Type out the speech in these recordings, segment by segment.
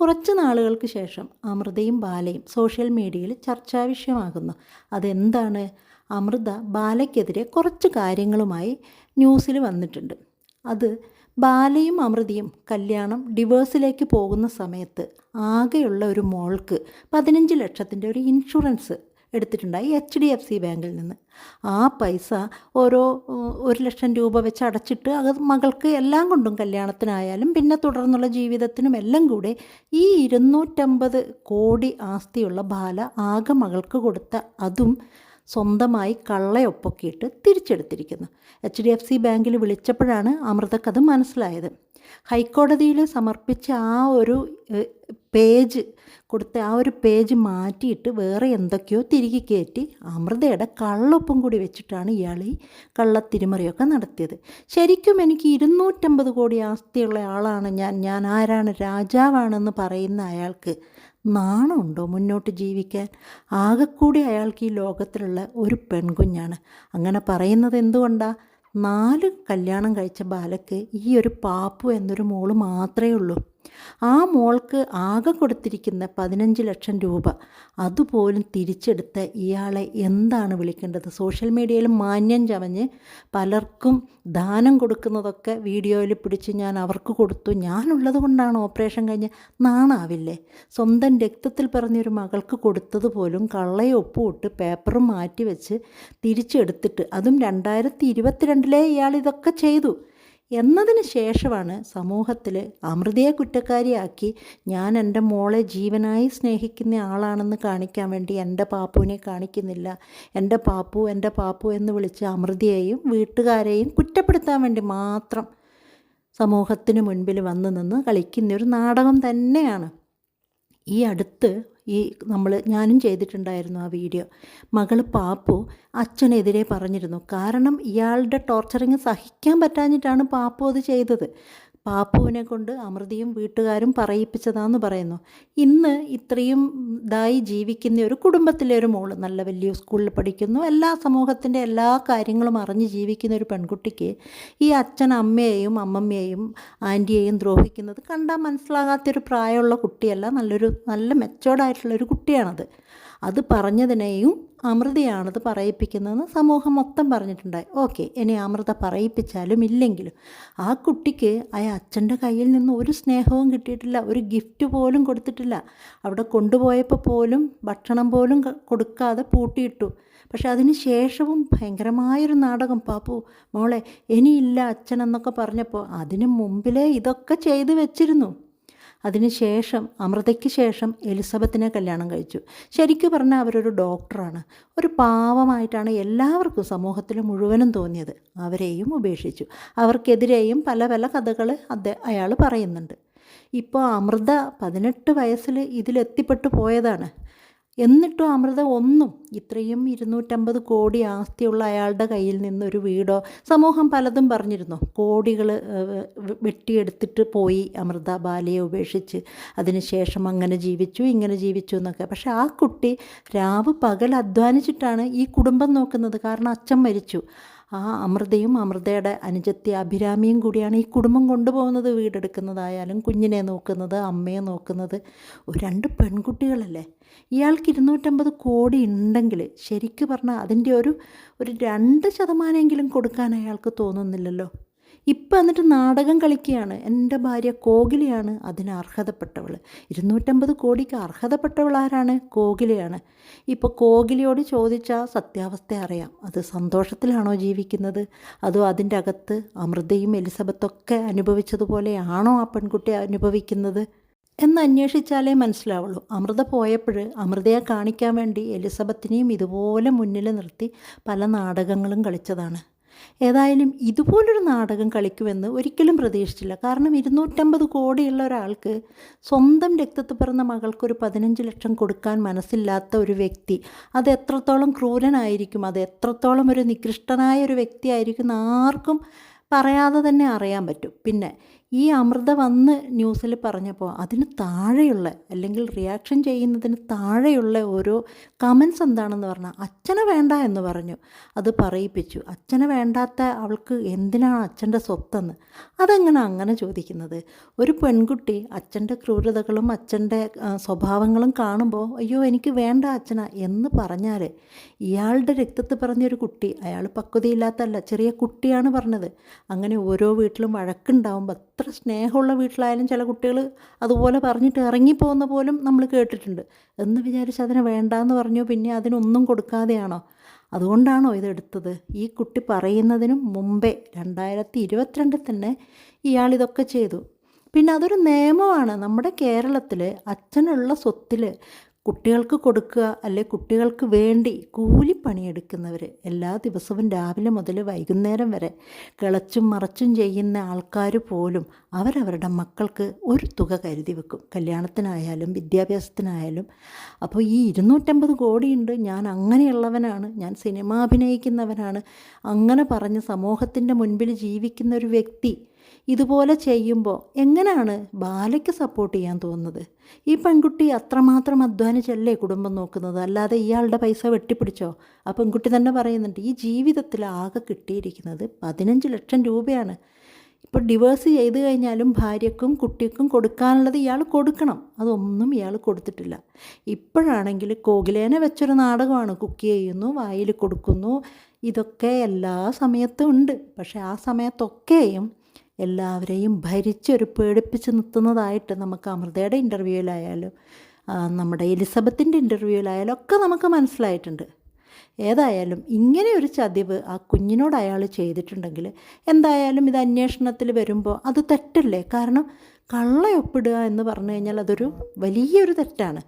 കുറച്ച് നാളുകൾക്ക് ശേഷം അമൃതയും ബാലയും സോഷ്യൽ മീഡിയയിൽ ചർച്ചാ വിഷയമാകുന്നു. അതെന്താണ്? അമൃത ബാലയ്ക്കെതിരെ കുറച്ച് കാര്യങ്ങളുമായി ന്യൂസിൽ വന്നിട്ടുണ്ട്. അത് ബാലയും അമൃതയും കല്യാണം ഡിവേഴ്സിലേക്ക് പോകുന്ന സമയത്ത് ആകെയുള്ള ഒരു മോൾക്ക് പതിനഞ്ച് ലക്ഷത്തിന്റെ ഒരു ഇൻഷുറൻസ് എടുത്തിട്ടുണ്ടായി എച്ച് ഡി എഫ് സി ബാങ്കിൽ നിന്ന്. ആ പൈസ ഓരോ ഒരു ലക്ഷം രൂപ വെച്ച് അടച്ചിട്ട് അത് മകൾക്ക് എല്ലാം കൊണ്ടും കല്യാണത്തിനായാലും പിന്നെ തുടർന്നുള്ള ജീവിതത്തിനും എല്ലാം കൂടെ ഈ ഇരുന്നൂറ്റമ്പത് കോടി ആസ്തിയുള്ള ബാല ആകെ മകൾക്ക് കൊടുത്ത അതും സ്വന്തമായി കള്ളയൊപ്പൊക്കെയിട്ട് തിരിച്ചെടുത്തിരിക്കുന്നു. എച്ച് ഡി എഫ് സി ബാങ്കിൽ വിളിച്ചപ്പോഴാണ് അമൃതക്കത് മനസ്സിലായത്. ഹൈക്കോടതിയിൽ സമർപ്പിച്ച ആ ഒരു പേജ് കൊടുത്ത ആ ഒരു പേജ് മാറ്റിയിട്ട് വേറെ എന്തൊക്കെയോ തിരികെ കയറ്റി അമൃതയുടെ കള്ളൊപ്പം കൂടി വെച്ചിട്ടാണ് ഇയാൾ ഈ കള്ളത്തിരിമറിയൊക്കെ നടത്തിയത്. ശരിക്കും എനിക്ക് ഇരുന്നൂറ്റമ്പത് കോടി ആസ്തിയുള്ള ആളാണ് ഞാൻ. ഞാൻ ആരാണ്? രാജാവാണെന്ന് പറയുന്ന അയാൾക്ക് നാണമുണ്ടോ മുന്നോട്ട് ജീവിക്കാൻ? ആകെക്കൂടി അയാൾക്ക് ഈ ലോകത്തിലുള്ള ഒരു പെൺകുഞ്ഞാണ്. അങ്ങനെ പറയുന്നത് എന്തുകൊണ്ടാണ് നാല് കല്യാണം കഴിച്ച ബാലക്ക് ഈ ഒരു പാപ്പു എന്നൊരു മോൾ മാത്രമേ ഉള്ളൂ. ആ മോൾക്ക് ആകെ കൊടുത്തിരിക്കുന്ന പതിനഞ്ച് ലക്ഷം രൂപ. അതുപോലും തിരിച്ചെടുത്ത ഇയാളെ എന്താണ് വിളിക്കേണ്ടത്? സോഷ്യൽ മീഡിയയിൽ മാന്യം ചമഞ്ഞ് പലർക്കും ദാനം കൊടുക്കുന്നതൊക്കെ വീഡിയോയിൽ പിടിച്ച് ഞാൻ അവർക്ക് കൊടുത്തു. ഞാനുള്ളത് കൊണ്ടാണ് ഓപ്പറേഷൻ കഴിഞ്ഞ് നാണാവില്ലേ? സ്വന്തം രക്തത്തിൽ പറഞ്ഞൊരു മകൾക്ക് കൊടുത്തതുപോലും പോലും കള്ളയും ഒപ്പുമിട്ട് പേപ്പറും മാറ്റി വെച്ച് തിരിച്ചെടുത്തിട്ട് അതും രണ്ടായിരത്തി ഇരുപത്തിരണ്ടിലേ ഇയാൾ ഇതൊക്കെ ചെയ്തു. എന്നതിന് ശേഷമാണ് സമൂഹത്തിൽ അമൃതയെ കുറ്റക്കാരിയാക്കി ഞാൻ എന്റെ മോളെ ജീവനായി സ്നേഹിക്കുന്ന ആളാണെന്ന് കാണിക്കാൻ വേണ്ടി എന്റെ പാപ്പുവിനെ കാണിക്കുന്നില്ല. എന്റെ പാപ്പു എന്റെ പാപ്പു എന്ന് വിളിച്ച് അമൃതയെയും വീട്ടുകാരെയും കുറ്റപ്പെടുത്താൻ വേണ്ടി മാത്രം സമൂഹത്തിന് മുൻപിൽ വന്നു നിന്ന് കളിക്കുന്ന ഒരു നാടകം തന്നെയാണ്. ഈ അടുത്ത് ഈ നമ്മൾ ഞാനും ചെയ്തിട്ടുണ്ടായിരുന്നു ആ വീഡിയോ. മകൾ പാപ്പു അച്ഛനെതിരെ പറഞ്ഞിരുന്നു. കാരണം ഇയാളുടെ ടോർച്ചറിങ് സഹിക്കാൻ പറ്റാഞ്ഞിട്ടാണ് പാപ്പു അത് ചെയ്തത്. പാപ്പുവിനെ കൊണ്ട് അമൃതിയും വീട്ടുകാരും പറയിപ്പിച്ചതാന്ന് പറയുന്നു. ഇന്ന് ഇത്രയും ഇതായി ജീവിക്കുന്ന ഒരു കുടുംബത്തിലെ ഒരു മോൾ നല്ല വലിയ സ്കൂളിൽ പഠിക്കുന്നു. എല്ലാ സമൂഹത്തിന്റെ എല്ലാ കാര്യങ്ങളും അറിഞ്ഞ് ജീവിക്കുന്ന ഒരു പെൺകുട്ടിക്ക് ഈ അച്ഛൻ അമ്മയെയും അമ്മമ്മയെയും ആന്റിയെയും ദ്രോഹിക്കുന്നത് കണ്ടാൽ മനസ്സിലാകാത്തൊരു പ്രായമുള്ള കുട്ടിയല്ല. നല്ലൊരു നല്ല മെച്ചോർഡായിട്ടുള്ളൊരു കുട്ടിയാണത്. അത് പറഞ്ഞതിനെയും അമൃതയാണത് പറയിപ്പിക്കുന്നതെന്ന് സമൂഹം മൊത്തം പറഞ്ഞിട്ടുണ്ടായി. ഓക്കെ ഇനി അമൃത പറയിപ്പിച്ചാലും ഇല്ലെങ്കിലും ആ കുട്ടിക്ക് ആ അച്ഛന്റെ കയ്യിൽ നിന്ന് ഒരു സ്നേഹവും കിട്ടിയിട്ടില്ല ഒരു ഗിഫ്റ്റ് പോലും കൊടുത്തിട്ടില്ല. അവിടെ കൊണ്ടുപോയപ്പോൾ പോലും ഭക്ഷണം പോലും കൊടുക്കാതെ പൂട്ടിയിട്ടു. പക്ഷെ അതിന് ശേഷവും ഭയങ്കരമായൊരു നാടകം പാപ്പു മോളെ ഇനിയില്ല അച്ഛൻ എന്നൊക്കെ പറഞ്ഞപ്പോൾ അതിന് മുമ്പിലേ ഇതൊക്കെ ചെയ്തു വെച്ചിരുന്നു. അതിനുശേഷം അമൃതയ്ക്ക് ശേഷം എലിസബത്തിനെ കല്യാണം കഴിച്ചു. ശരിക്കും പറഞ്ഞാൽ അവരൊരു ഡോക്ടറാണ്. ഒരു പാവമായിട്ടാണ് എല്ലാവർക്കും സമൂഹത്തിൽ മുഴുവനും തോന്നിയത്. അവരെയും ഉപേക്ഷിച്ചു. അവർക്കെതിരെയും പല പല കഥകൾ അദ്ദേഹം അയാൾ പറയുന്നുണ്ട്. ഇപ്പോൾ അമൃത പതിനെട്ട് വയസ്സിൽ ഇതിലെത്തിപ്പെട്ടു പോയതാണ്. എന്നിട്ടും അമൃത ഒന്നും ഇത്രയും ഇരുന്നൂറ്റമ്പത് കോടി ആസ്തിയുള്ള അയാളുടെ കയ്യിൽ നിന്നൊരു വീടോ? സമൂഹം പലതും പറഞ്ഞിരുന്നു. കോടികൾ വെട്ടിയെടുത്തിട്ട് പോയി അമൃത ബാലയെ ഉപേക്ഷിച്ച്. അതിനുശേഷം അങ്ങനെ ജീവിച്ചു ഇങ്ങനെ ജീവിച്ചു എന്നൊക്കെ. പക്ഷേ ആ കുട്ടി രാവ് പകൽ അധ്വാനിച്ചിട്ടാണ് ഈ കുടുംബം നോക്കുന്നത്. കാരണം അച്ഛൻ മരിച്ചു. ആ അമൃതയും അമൃതയുടെ അനുജത്തി അഭിരാമിയും കൂടിയാണ് ഈ കുടുംബം കൊണ്ടുപോകുന്നത്. വീടെടുക്കുന്നതായാലും കുഞ്ഞിനെ നോക്കുന്നത് അമ്മയെ നോക്കുന്നത്. രണ്ട് പെൺകുട്ടികളല്ലേ? ഇയാൾക്ക് ഇരുന്നൂറ്റമ്പത് കോടി ഉണ്ടെങ്കിൽ ശരിക്കു പറഞ്ഞാൽ അതിന്റെ ഒരു ഒരു രണ്ട് ശതമാനമെങ്കിലും കൊടുക്കാൻ അയാൾക്ക് തോന്നുന്നില്ലല്ലോ. ഇപ്പം എന്നിട്ട് നാടകം കളിക്കുകയാണ്. എന്റെ ഭാര്യ കോകിലയാണ് അതിന് അർഹതപ്പെട്ടവൾ. ഇരുന്നൂറ്റമ്പത് കോടിക്ക് അർഹതപ്പെട്ടവൾ ആരാണ്? കോകിലയാണ്. ഇപ്പോൾ കോകിലയോട് ചോദിച്ചാൽ സത്യാവസ്ഥ അറിയാം. അത് സന്തോഷത്തിലാണോ ജീവിക്കുന്നത്? അതോ അതിന്റെ അകത്ത് അമൃതയും എലിസബത്തൊക്കെ അനുഭവിച്ചതുപോലെയാണോ ആ പെൺകുട്ടി അനുഭവിക്കുന്നത്? എന്ന് അന്വേഷിച്ചാലേ മനസ്സിലാവുള്ളൂ. അമൃത പോയപ്പോൾ അമൃതയെ കാണിക്കാൻ വേണ്ടി എലിസബത്തിനെയും ഇതുപോലെ മുന്നിൽ നിർത്തി പല നാടകങ്ങളും കളിച്ചതാണ്. ഏതായാലും ഇതുപോലൊരു നാടകം കളിക്കുമെന്ന് ഒരിക്കലും പ്രതീക്ഷിച്ചില്ല. കാരണം ഇരുന്നൂറ്റമ്പത് കോടിയുള്ള ഒരാൾക്ക് സ്വന്തം രക്തത്തിൽ പിറന്ന മകൾക്കൊരു പതിനഞ്ച് ലക്ഷം കൊടുക്കാൻ മനസ്സില്ലാത്ത ഒരു വ്യക്തി അത് എത്രത്തോളം ക്രൂരനായിരിക്കും അത് എത്രത്തോളം ഒരു നികൃഷ്ടനായ ഒരു വ്യക്തിയായിരിക്കും ആർക്കും പറയാതെ തന്നെ അറിയാൻ പറ്റും. പിന്നെ ഈ അമൃത വന്ന് ന്യൂസിൽ പറഞ്ഞപ്പോൾ അതിന് താഴെയുള്ള അല്ലെങ്കിൽ റിയാക്ഷൻ ചെയ്യുന്നതിന് താഴെയുള്ള ഓരോ കമൻസ് എന്താണെന്ന് പറഞ്ഞാൽ അച്ഛനെ വേണ്ട എന്ന് പറഞ്ഞു. അത് പറയിപ്പിച്ചു. അച്ഛനെ വേണ്ടാത്ത അവൾക്ക് എന്തിനാണ് അച്ഛന്റെ സ്വത്തെന്ന്? അതെങ്ങനെ അങ്ങനെ ചോദിക്കുന്നത്? ഒരു പെൺകുട്ടി അച്ഛന്റെ ക്രൂരതകളും അച്ഛന്റെ സ്വഭാവങ്ങളും കാണുമ്പോൾ അയ്യോ എനിക്ക് വേണ്ട അച്ഛന എന്ന് പറഞ്ഞാൽ ഇയാളുടെ രക്തത്തിൽ പറഞ്ഞൊരു കുട്ടി അയാൾ പക്വതയില്ലാത്തല്ല ചെറിയ കുട്ടിയാണ് പറഞ്ഞത്. അങ്ങനെ ഓരോ വീട്ടിലും വഴക്കുണ്ടാവുമ്പോൾ അത്ര സ്നേഹമുള്ള വീട്ടിലായാലും ചില കുട്ടികൾ അതുപോലെ പറഞ്ഞിട്ട് ഇറങ്ങിപ്പോകുന്ന പോലും നമ്മൾ കേട്ടിട്ടുണ്ട്. എന്ന് വിചാരിച്ച് അതിനെ വേണ്ടാന്ന് പറഞ്ഞു പിന്നെ അതിനൊന്നും കൊടുക്കാതെയാണോ? അതുകൊണ്ടാണോ ഇതെടുത്തത്? ഈ കുട്ടി പറയുന്നതിനും മുമ്പേ രണ്ടായിരത്തി ഇരുപത്തിരണ്ടിൽ തന്നെ ഇയാൾ ഇതൊക്കെ ചെയ്തു. പിന്നെ അതൊരു നിയമമാണ്. നമ്മുടെ കേരളത്തിൽ അച്ഛനുള്ള സ്വത്തിൽ കുട്ടികൾക്ക് കൊടുക്കുക അല്ലെ കുട്ടികൾക്ക് വേണ്ടി കൂലിപ്പണിയെടുക്കുന്നവർ എല്ലാ ദിവസവും രാവിലെ മുതൽ വൈകുന്നേരം വരെ കിളച്ചും മറച്ചും ചെയ്യുന്ന ആൾക്കാർ പോലും അവരവരുടെ മക്കൾക്ക് ഒരു തുക കരുതി വെക്കും. കല്യാണത്തിനായാലും വിദ്യാഭ്യാസത്തിനായാലും. അപ്പോൾ ഈ ഇരുന്നൂറ്റമ്പത് കോടിയുണ്ട്. ഞാൻ അങ്ങനെയുള്ളവനാണ്. ഞാൻ സിനിമ അഭിനയിക്കുന്നവനാണ്. അങ്ങനെ പറഞ്ഞ് സമൂഹത്തിന്റെ മുൻപിൽ ജീവിക്കുന്ന ഒരു വ്യക്തി ഇതുപോലെ ചെയ്യുമ്പോൾ എങ്ങനെയാണ് ബാലയ്ക്ക് സപ്പോർട്ട് ചെയ്യാൻ തോന്നുന്നത്? ഈ പെൺകുട്ടി അത്രമാത്രം അധ്വാനിച്ചല്ലേ കുടുംബം നോക്കുന്നത്? അല്ലാതെ ഇയാളുടെ പൈസ വെട്ടിപ്പിടിച്ചോ? ആ പെൺകുട്ടി തന്നെ പറയുന്നുണ്ട് ഈ ജീവിതത്തിൽ ആകെ കിട്ടിയിരിക്കുന്നത് പതിനഞ്ച് ലക്ഷം രൂപയാണ്. ഇപ്പോൾ ഡിവേഴ്സ് ചെയ്ത് കഴിഞ്ഞാലും ഭാര്യക്കും കുട്ടിക്കും കൊടുക്കാനുള്ളത് ഇയാൾ കൊടുക്കണം. അതൊന്നും ഇയാൾ കൊടുത്തിട്ടില്ല. ഇപ്പോഴാണെങ്കിൽ കോകിലേനെ വെച്ചൊരു നാടകമാണ്. കുക്ക് ചെയ്യുന്നു വായിൽ കൊടുക്കുന്നു. ഇതൊക്കെ എല്ലാ സമയത്തും ഉണ്ട്. പക്ഷേ ആ സമയത്തൊക്കെയും എല്ലാവരെയും ഭരിച്ചൊരു പേടിപ്പിച്ച് നിർത്തുന്നതായിട്ട് നമുക്ക് അമൃതയുടെ ഇന്റർവ്യൂവിലായാലും നമ്മുടെ എലിസബത്തിന്റെ ഇന്റർവ്യൂവിലായാലും ഒക്കെ നമുക്ക് മനസ്സിലായിട്ടുണ്ട്. ഏതായാലും ഇങ്ങനെ ഒരു ചതിവ് ആ കുഞ്ഞിനോട് അയാൾ ചെയ്തിട്ടുണ്ടെങ്കിൽ എന്തായാലും ഇത് അന്വേഷണത്തിൽ വരുമ്പോൾ അത് തെറ്റല്ലേ? കാരണം കള്ളയൊപ്പിടുക എന്ന് പറഞ്ഞു കഴിഞ്ഞാൽ അതൊരു വലിയൊരു തെറ്റാണ്.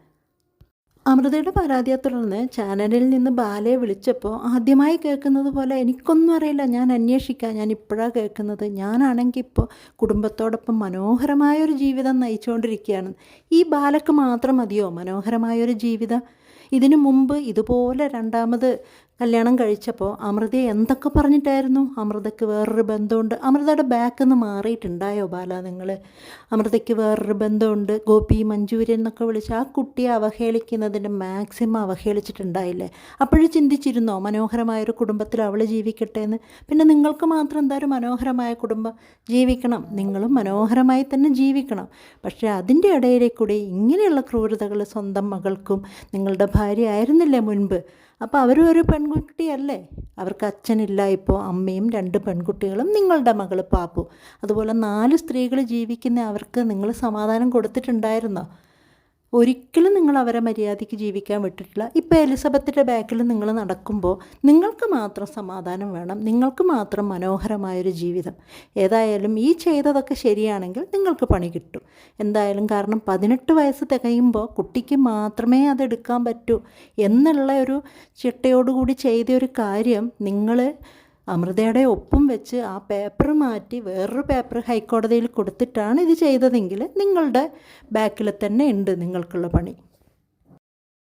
അമൃതയുടെ പരാതിയെ തുടർന്ന് ചാനലിൽ നിന്ന് ബാലയെ വിളിച്ചപ്പോൾ ആദ്യമായി കേൾക്കുന്നത് പോലെ എനിക്കൊന്നും അറിയില്ല. ഞാൻ അന്വേഷിക്കാം. ഞാൻ ഇപ്പോഴാണ് കേൾക്കുന്നത്. ഞാനാണെങ്കിൽ ഇപ്പോൾ കുടുംബത്തോടൊപ്പം മനോഹരമായൊരു ജീവിതം നയിച്ചുകൊണ്ടിരിക്കുകയാണ്. ഈ ബാലക്ക് മാത്രം മതിയോ? മനോഹരമായൊരു ജീവിതം? ഇതിനു മുമ്പ് ഇതുപോലെ രണ്ടാമത് കല്യാണം കഴിച്ചപ്പോൾ അമൃതയെ എന്തൊക്കെ പറഞ്ഞിട്ടായിരുന്നു? അമൃതയ്ക്ക് വേറൊരു ബന്ധമുണ്ട്. അമൃതയുടെ ബാക്കിൽ നിന്ന് മാറിയിട്ടുണ്ടായോ ബാല നിങ്ങൾ അമൃതയ്ക്ക് വേറൊരു ബന്ധമുണ്ട്. ഗോപി മഞ്ജൂരി എന്നൊക്കെ വിളിച്ച് ആ കുട്ടിയെ അവഹേളിക്കുന്നതിന്റെ മാക്സിമം അവഹേളിച്ചിട്ടുണ്ടായില്ലേ? അപ്പോഴും ചിന്തിച്ചിരുന്നോ മനോഹരമായൊരു കുടുംബത്തിൽ അവൾ ജീവിക്കട്ടെ എന്ന് പിന്നെ നിങ്ങൾക്ക് മാത്രം എന്താ ഒരു മനോഹരമായ കുടുംബം? ജീവിക്കണം. നിങ്ങളും മനോഹരമായി തന്നെ ജീവിക്കണം. പക്ഷേ അതിന്റെ ഇടയിലെ ഇങ്ങനെയുള്ള ക്രൂരതകൾ സ്വന്തം മകൾക്കും നിങ്ങളുടെ ഭാര്യ ആയിരുന്നില്ലേ മുൻപ്? അപ്പോൾ അവരും ഒരു പെൺകുട്ടിയല്ലേ? അവർക്ക് അച്ഛനില്ല ഇപ്പോൾ അമ്മയും രണ്ട് പെൺകുട്ടികളും നിങ്ങളുടെ മകൾ പാപ്പു. അതുപോലെ നാല് സ്ത്രീകൾ ജീവിക്കുന്ന അവർക്ക് നിങ്ങൾ സമാധാനം കൊടുത്തിട്ടുണ്ടായിരുന്നോ? ഒരിക്കലും നിങ്ങൾ അവരെ മര്യാദയ്ക്ക് ജീവിക്കാൻ വിട്ടിട്ടില്ല. ഇപ്പോൾ എലിസബത്തിന്റെ ബാക്കിൽ നിങ്ങൾ നടക്കുമ്പോൾ നിങ്ങൾക്ക് മാത്രം സമാധാനം വേണം. നിങ്ങൾക്ക് മാത്രം മനോഹരമായൊരു ജീവിതം. ഏതായാലും ഈ ചെയ്തതൊക്കെ ശരിയാണെങ്കിൽ നിങ്ങൾക്ക് പണി കിട്ടും. എന്തായാലും കാരണം പതിനെട്ട് വയസ്സ് തികയുമ്പോൾ കുട്ടിക്ക് മാത്രമേ അതെടുക്കാൻ പറ്റൂ. എന്നുള്ള ഒരു ചിട്ടയോടുകൂടി ചെയ്ത ഒരു കാര്യം നിങ്ങൾ അമൃതയുടെ ഒപ്പും വെച്ച് ആ പേപ്പർ മാറ്റി വേറൊരു പേപ്പർ ഹൈക്കോടതിയിൽ കൊടുത്തിട്ടാണ് ഇത് ചെയ്തതെങ്കിൽ നിങ്ങളുടെ ബാക്കിൽ തന്നെ ഉണ്ട് നിങ്ങൾക്കുള്ള പണി.